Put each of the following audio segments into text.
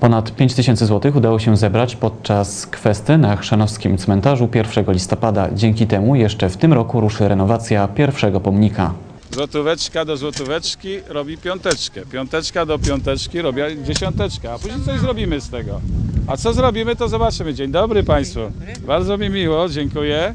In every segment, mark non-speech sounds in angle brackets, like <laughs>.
Ponad 5 tysięcy złotych udało się zebrać podczas kwesty na Chrzanowskim cmentarzu 1 listopada. Dzięki temu jeszcze w tym roku ruszy renowacja pierwszego pomnika. Złotóweczka do złotóweczki robi piąteczkę. Piąteczka do piąteczki robi dziesiąteczkę, a później coś zrobimy z tego. A co zrobimy, to zobaczymy. Dzień dobry Państwu. Bardzo mi miło, dziękuję.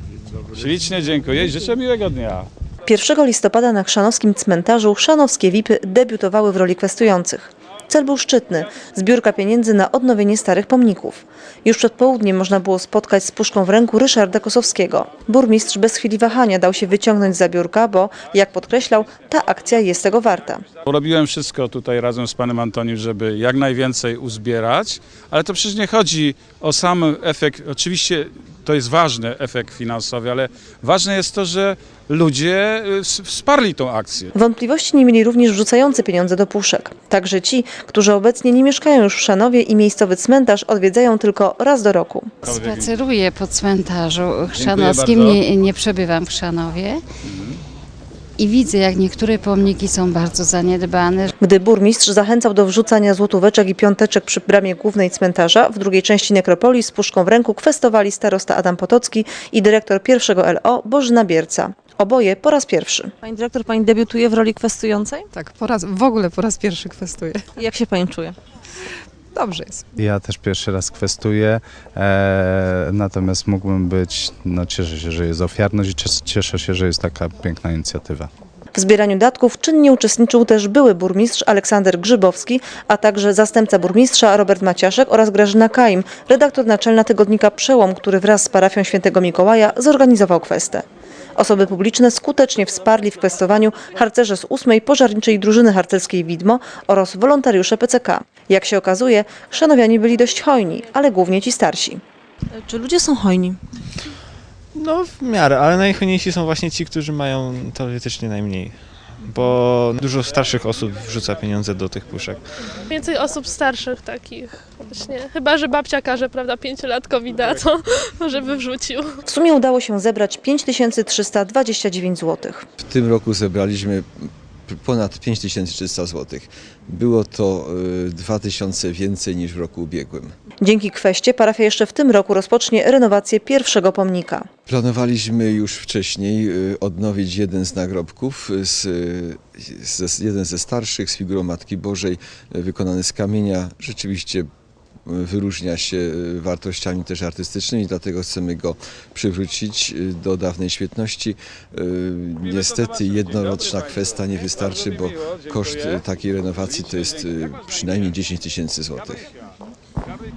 Ślicznie dziękuję i życzę miłego dnia. 1 listopada na Chrzanowskim cmentarzu chrzanowskie VIPy debiutowały w roli kwestujących. Cel był szczytny – zbiórka pieniędzy na odnowienie starych pomników. Już przed południem można było spotkać z puszką w ręku Ryszarda Kosowskiego. Burmistrz bez chwili wahania dał się wyciągnąć za biurka, bo, jak podkreślał, ta akcja jest tego warta. Robiłem wszystko tutaj razem z panem Antonim, żeby jak najwięcej uzbierać, ale to przecież nie chodzi o sam efekt. Oczywiście to jest ważny efekt finansowy, ale ważne jest to, że ludzie y, wsparli tą akcję. Wątpliwości nie mieli również wrzucający pieniądze do puszek. Także ci, którzy obecnie nie mieszkają już w Szanowie i miejscowy cmentarz odwiedzają tylko raz do roku. Spaceruję po cmentarzu chrzanowskim, bardzo. nie, nie przebywam w Chrzanowie. I widzę, jak niektóre pomniki są bardzo zaniedbane. Gdy burmistrz zachęcał do wrzucania złotóweczek i piąteczek przy bramie głównej cmentarza, w drugiej części nekropolii z puszką w ręku kwestowali starosta Adam Potocki i dyrektor pierwszego LO Bożyna Bierca. Oboje po raz pierwszy. Pani dyrektor, pani debiutuje w roli kwestującej? Tak, po raz, w ogóle po raz pierwszy kwestuję. Jak się pani czuje? Dobrze jest. Ja też pierwszy raz kwestuję, e, natomiast mógłbym być, no cieszę się, że jest ofiarność i cies- cieszę się, że jest taka piękna inicjatywa. W zbieraniu datków czynnie uczestniczył też były burmistrz Aleksander Grzybowski, a także zastępca burmistrza Robert Maciaszek oraz Grażyna Kaim, redaktor naczelna tygodnika Przełom, który wraz z parafią świętego Mikołaja zorganizował kwestę. Osoby publiczne skutecznie wsparli w kwestowaniu harcerze z 8 Pożarniczej Drużyny Harcerskiej Widmo oraz wolontariusze PCK. Jak się okazuje, szanowiani byli dość hojni, ale głównie ci starsi. Czy ludzie są hojni? No w miarę, ale najchojniejsi są właśnie ci, którzy mają teoretycznie najmniej. Bo dużo starszych osób wrzuca pieniądze do tych puszek. Więcej osób starszych takich właśnie. Chyba, że babcia każe, prawda, pięciolatkowi da, to <laughs> żeby wrzucił. W sumie udało się zebrać 5329 zł. W tym roku zebraliśmy ponad 5300 zł. Było to y, 2000 więcej niż w roku ubiegłym. Dzięki kweście parafia jeszcze w tym roku rozpocznie renowację pierwszego pomnika. Planowaliśmy już wcześniej y, odnowić jeden z nagrobków, y, z, y, z, jeden ze starszych z figurą Matki Bożej, y, wykonany z kamienia. Rzeczywiście y, wyróżnia się y, wartościami też artystycznymi, dlatego chcemy go przywrócić y, do dawnej świetności. Y, Niestety jednoroczna kwesta nie wystarczy, bo koszt takiej renowacji to jest przynajmniej 10 tysięcy złotych.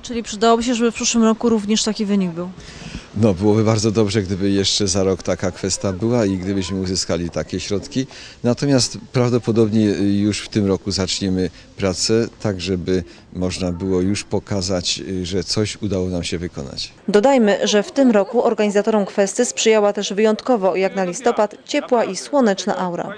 Czyli przydałoby się, żeby w przyszłym roku również taki wynik był. No, byłoby bardzo dobrze, gdyby jeszcze za rok taka kwesta była i gdybyśmy uzyskali takie środki. Natomiast prawdopodobnie już w tym roku zaczniemy pracę, tak żeby można było już pokazać, że coś udało nam się wykonać. Dodajmy, że w tym roku organizatorom kwesty sprzyjała też wyjątkowo, jak na listopad, ciepła i słoneczna aura.